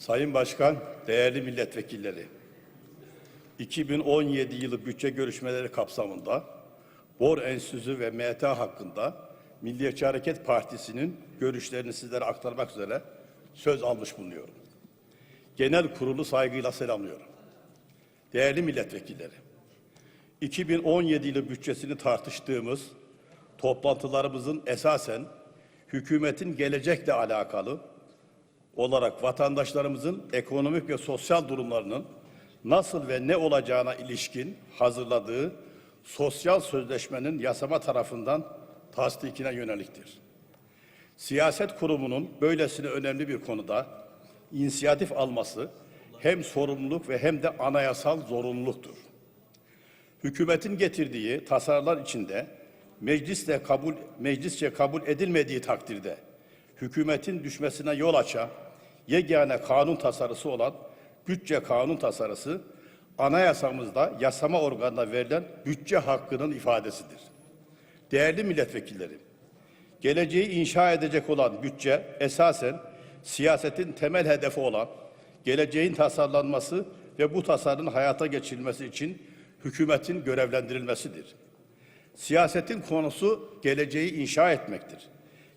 Sayın Başkan, değerli milletvekilleri, 2017 yılı bütçe görüşmeleri kapsamında Bor Enstitüsü ve MT hakkında Milliyetçi Hareket Partisi'nin görüşlerini sizlere aktarmak üzere söz almış bulunuyorum. Genel kurulu saygıyla selamlıyorum. Değerli milletvekilleri, 2017 yılı bütçesini tartıştığımız toplantılarımızın esasen hükümetin gelecekle alakalı olarak vatandaşlarımızın ekonomik ve sosyal durumlarının nasıl ve ne olacağına ilişkin hazırladığı sosyal sözleşmenin yasama tarafından tasdikine yöneliktir. Siyaset kurumunun böylesine önemli bir konuda inisiyatif alması hem sorumluluk ve hem de anayasal zorunluluktur. Hükümetin getirdiği tasarılar içinde meclisle kabul meclisçe kabul edilmediği takdirde hükümetin düşmesine yol açan yegane kanun tasarısı olan bütçe kanun tasarısı anayasamızda yasama organına verilen bütçe hakkının ifadesidir. Değerli milletvekilleri, geleceği inşa edecek olan bütçe esasen siyasetin temel hedefi olan geleceğin tasarlanması ve bu tasarının hayata geçirilmesi için hükümetin görevlendirilmesidir. Siyasetin konusu geleceği inşa etmektir.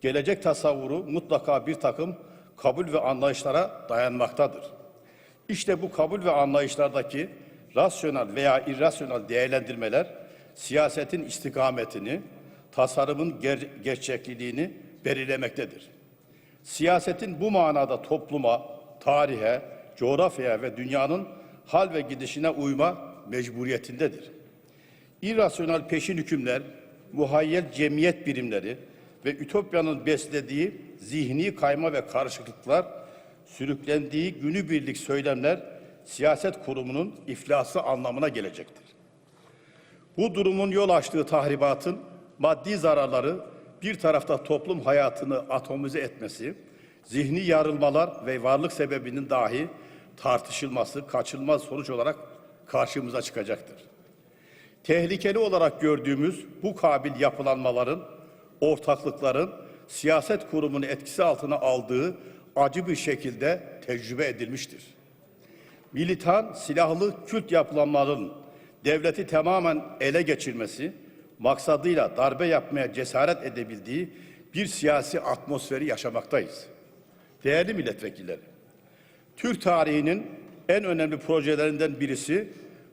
Gelecek tasavvuru mutlaka bir takım kabul ve anlayışlara dayanmaktadır. İşte bu kabul ve anlayışlardaki rasyonel veya irrasyonel değerlendirmeler siyasetin istikametini, tasarımın ger- gerçekliğini belirlemektedir. Siyasetin bu manada topluma, tarihe, coğrafyaya ve dünyanın hal ve gidişine uyma mecburiyetindedir. İrrasyonel peşin hükümler, muhayyel cemiyet birimleri ve ütopyanın beslediği zihni kayma ve karışıklıklar, sürüklendiği günübirlik söylemler siyaset kurumunun iflası anlamına gelecektir. Bu durumun yol açtığı tahribatın maddi zararları bir tarafta toplum hayatını atomize etmesi, zihni yarılmalar ve varlık sebebinin dahi tartışılması kaçınılmaz sonuç olarak karşımıza çıkacaktır. Tehlikeli olarak gördüğümüz bu kabil yapılanmaların, ortaklıkların siyaset kurumunu etkisi altına aldığı acı bir şekilde tecrübe edilmiştir. Militan, silahlı kült yapılanmaların devleti tamamen ele geçirmesi, maksadıyla darbe yapmaya cesaret edebildiği bir siyasi atmosferi yaşamaktayız. Değerli milletvekilleri, Türk tarihinin en önemli projelerinden birisi,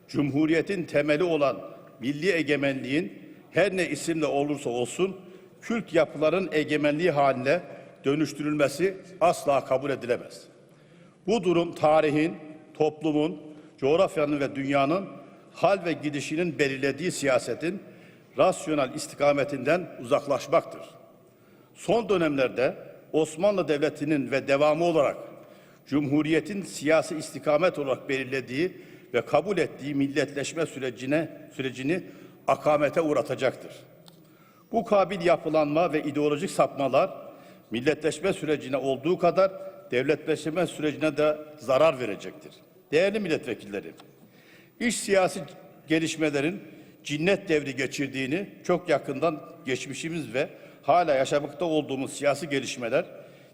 Cumhuriyet'in temeli olan milli egemenliğin her ne isimle olursa olsun kült yapıların egemenliği haline dönüştürülmesi asla kabul edilemez. Bu durum tarihin, toplumun, coğrafyanın ve dünyanın hal ve gidişinin belirlediği siyasetin rasyonel istikametinden uzaklaşmaktır. Son dönemlerde Osmanlı Devleti'nin ve devamı olarak Cumhuriyet'in siyasi istikamet olarak belirlediği ve kabul ettiği milletleşme sürecine sürecini akamete uğratacaktır. Bu kabil yapılanma ve ideolojik sapmalar milletleşme sürecine olduğu kadar devletleşme sürecine de zarar verecektir. Değerli milletvekilleri, iş siyasi gelişmelerin cinnet devri geçirdiğini çok yakından geçmişimiz ve hala yaşamakta olduğumuz siyasi gelişmeler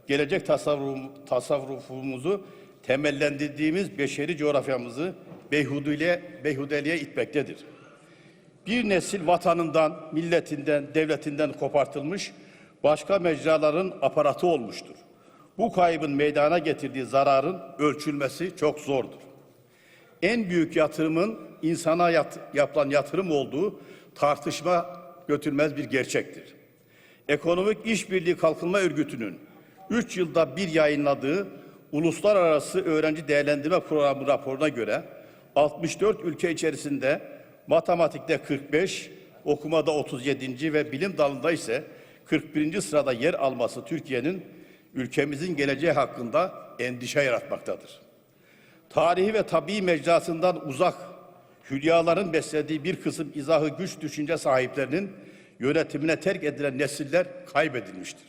gelecek tasavvur, tasavvufumuzu temellendirdiğimiz beşeri coğrafyamızı beyhudeliğe, beyhudeliğe itmektedir. Bir nesil vatanından, milletinden, devletinden kopartılmış başka mecraların aparatı olmuştur. Bu kaybın meydana getirdiği zararın ölçülmesi çok zordur. En büyük yatırımın insana yat, yapılan yatırım olduğu tartışma götürmez bir gerçektir. Ekonomik İşbirliği Kalkınma Örgütü'nün 3 yılda bir yayınladığı Uluslararası Öğrenci Değerlendirme Programı raporuna göre 64 ülke içerisinde matematikte 45, okumada 37. ve bilim dalında ise 41. sırada yer alması Türkiye'nin ülkemizin geleceği hakkında endişe yaratmaktadır. Tarihi ve tabii mecrasından uzak hülyaların beslediği bir kısım izahı güç düşünce sahiplerinin yönetimine terk edilen nesiller kaybedilmiştir.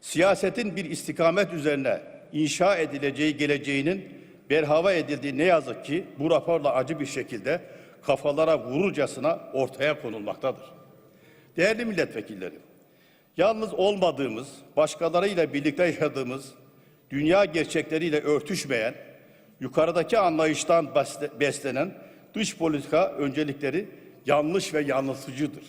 Siyasetin bir istikamet üzerine inşa edileceği geleceğinin berhava edildiği ne yazık ki bu raporla acı bir şekilde kafalara vururcasına ortaya konulmaktadır. Değerli milletvekilleri, yalnız olmadığımız, başkalarıyla birlikte yaşadığımız, dünya gerçekleriyle örtüşmeyen, yukarıdaki anlayıştan besle- beslenen dış politika öncelikleri yanlış ve yanıltıcıdır.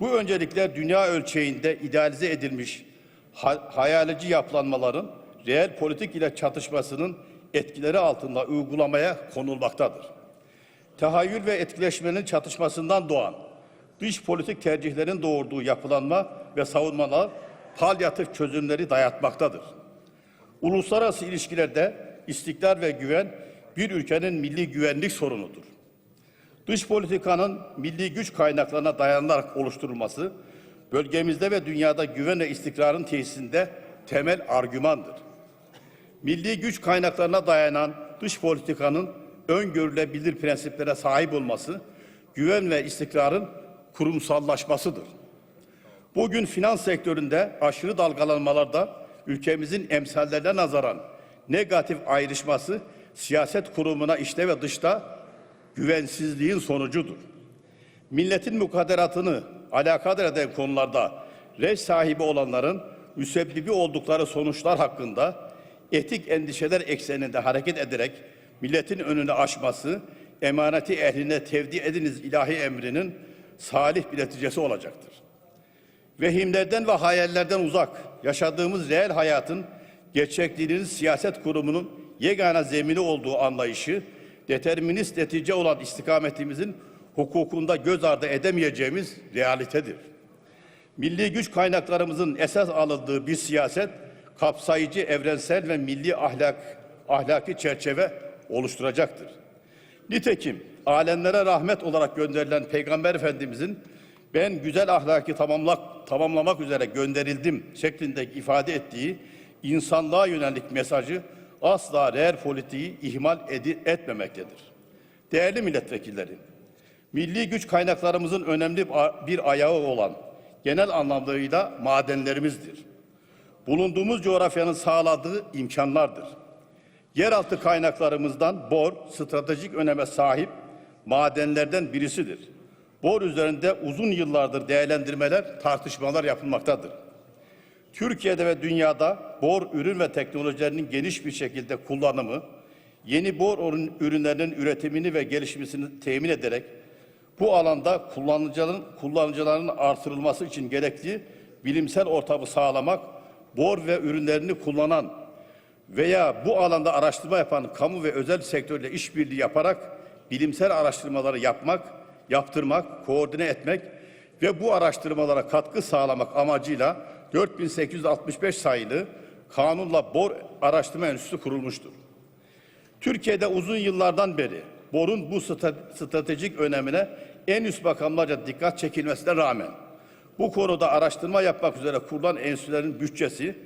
Bu öncelikler dünya ölçeğinde idealize edilmiş ha- hayalici yapılanmaların reel politik ile çatışmasının etkileri altında uygulamaya konulmaktadır. Tahayyül ve etkileşmenin çatışmasından doğan dış politik tercihlerin doğurduğu yapılanma ve savunmalar palyatif çözümleri dayatmaktadır. Uluslararası ilişkilerde istikrar ve güven bir ülkenin milli güvenlik sorunudur. Dış politikanın milli güç kaynaklarına dayanarak oluşturulması, bölgemizde ve dünyada güven ve istikrarın tesisinde temel argümandır. Milli güç kaynaklarına dayanan dış politikanın öngörülebilir prensiplere sahip olması, güven ve istikrarın kurumsallaşmasıdır. Bugün finans sektöründe aşırı dalgalanmalarda ülkemizin emsallerine nazaran negatif ayrışması siyaset kurumuna işte ve dışta güvensizliğin sonucudur. Milletin mukadderatını alakadar eden konularda rej sahibi olanların müsebbibi oldukları sonuçlar hakkında etik endişeler ekseninde hareket ederek milletin önünü aşması, emaneti ehline tevdi ediniz ilahi emrinin salih bir neticesi olacaktır. Vehimlerden ve hayallerden uzak yaşadığımız reel hayatın gerçekliğinin siyaset kurumunun yegane zemini olduğu anlayışı, determinist netice olan istikametimizin hukukunda göz ardı edemeyeceğimiz realitedir. Milli güç kaynaklarımızın esas alındığı bir siyaset, kapsayıcı, evrensel ve milli ahlak ahlaki çerçeve oluşturacaktır. Nitekim alemlere rahmet olarak gönderilen Peygamber Efendimizin ben güzel ahlaki tamamlak, tamamlamak üzere gönderildim şeklindeki ifade ettiği insanlığa yönelik mesajı asla reel politiği ihmal edi, etmemektedir. Değerli milletvekilleri, milli güç kaynaklarımızın önemli bir ayağı olan genel anlamlarıyla madenlerimizdir. Bulunduğumuz coğrafyanın sağladığı imkanlardır. Yeraltı kaynaklarımızdan bor stratejik öneme sahip madenlerden birisidir. Bor üzerinde uzun yıllardır değerlendirmeler, tartışmalar yapılmaktadır. Türkiye'de ve dünyada bor ürün ve teknolojilerinin geniş bir şekilde kullanımı, yeni bor ürün- ürünlerinin üretimini ve gelişmesini temin ederek bu alanda kullanıcıların kullanıcıların artırılması için gerekli bilimsel ortamı sağlamak, bor ve ürünlerini kullanan veya bu alanda araştırma yapan kamu ve özel sektörle işbirliği yaparak bilimsel araştırmaları yapmak, yaptırmak, koordine etmek ve bu araştırmalara katkı sağlamak amacıyla 4865 sayılı kanunla Bor Araştırma Enstitüsü kurulmuştur. Türkiye'de uzun yıllardan beri borun bu stratejik önemine en üst makamlarca dikkat çekilmesine rağmen bu konuda araştırma yapmak üzere kurulan enstitülerin bütçesi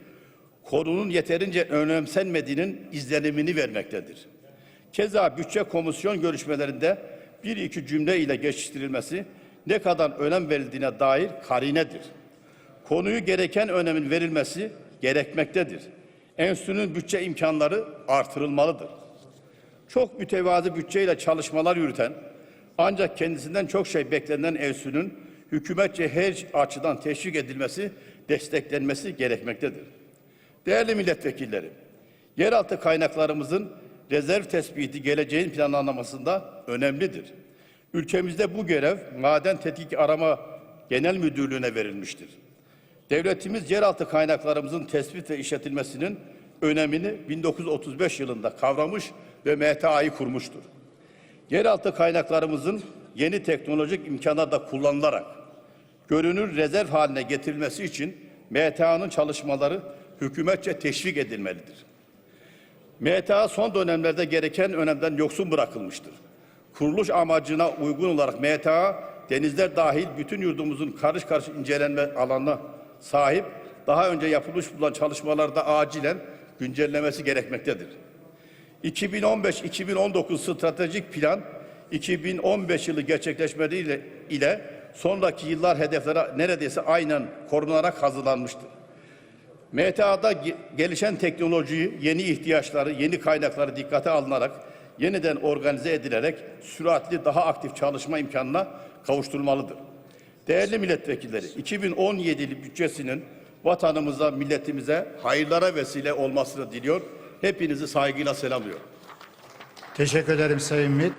konunun yeterince önemsenmediğinin izlenimini vermektedir. Keza bütçe komisyon görüşmelerinde bir iki cümle ile geçiştirilmesi ne kadar önem verildiğine dair karinedir. Konuyu gereken önemin verilmesi gerekmektedir. Enstitünün bütçe imkanları artırılmalıdır. Çok mütevazı bütçeyle çalışmalar yürüten ancak kendisinden çok şey beklenen enstitünün hükümetçe her açıdan teşvik edilmesi, desteklenmesi gerekmektedir. Değerli milletvekilleri, yeraltı kaynaklarımızın rezerv tespiti geleceğin planlanmasında önemlidir. Ülkemizde bu görev Maden Tetkik Arama Genel Müdürlüğü'ne verilmiştir. Devletimiz yeraltı kaynaklarımızın tespit ve işletilmesinin önemini 1935 yılında kavramış ve MTA'yı kurmuştur. Yeraltı kaynaklarımızın yeni teknolojik imkanlarda kullanılarak görünür rezerv haline getirilmesi için MTA'nın çalışmaları hükümetçe teşvik edilmelidir. MTA son dönemlerde gereken önemden yoksun bırakılmıştır. Kuruluş amacına uygun olarak MTA, denizler dahil bütün yurdumuzun karış karış incelenme alanına sahip, daha önce yapılmış bulunan çalışmalarda acilen güncellemesi gerekmektedir. 2015-2019 stratejik plan 2015 yılı gerçekleşmeleriyle ile sonraki yıllar hedeflere neredeyse aynen korunarak hazırlanmıştır. MTA'da ge- gelişen teknolojiyi, yeni ihtiyaçları, yeni kaynakları dikkate alınarak yeniden organize edilerek süratli daha aktif çalışma imkanına kavuşturulmalıdır. Değerli milletvekilleri, 2017 bütçesinin vatanımıza, milletimize hayırlara vesile olmasını diliyor. Hepinizi saygıyla selamlıyorum. Teşekkür ederim Sayın MİT.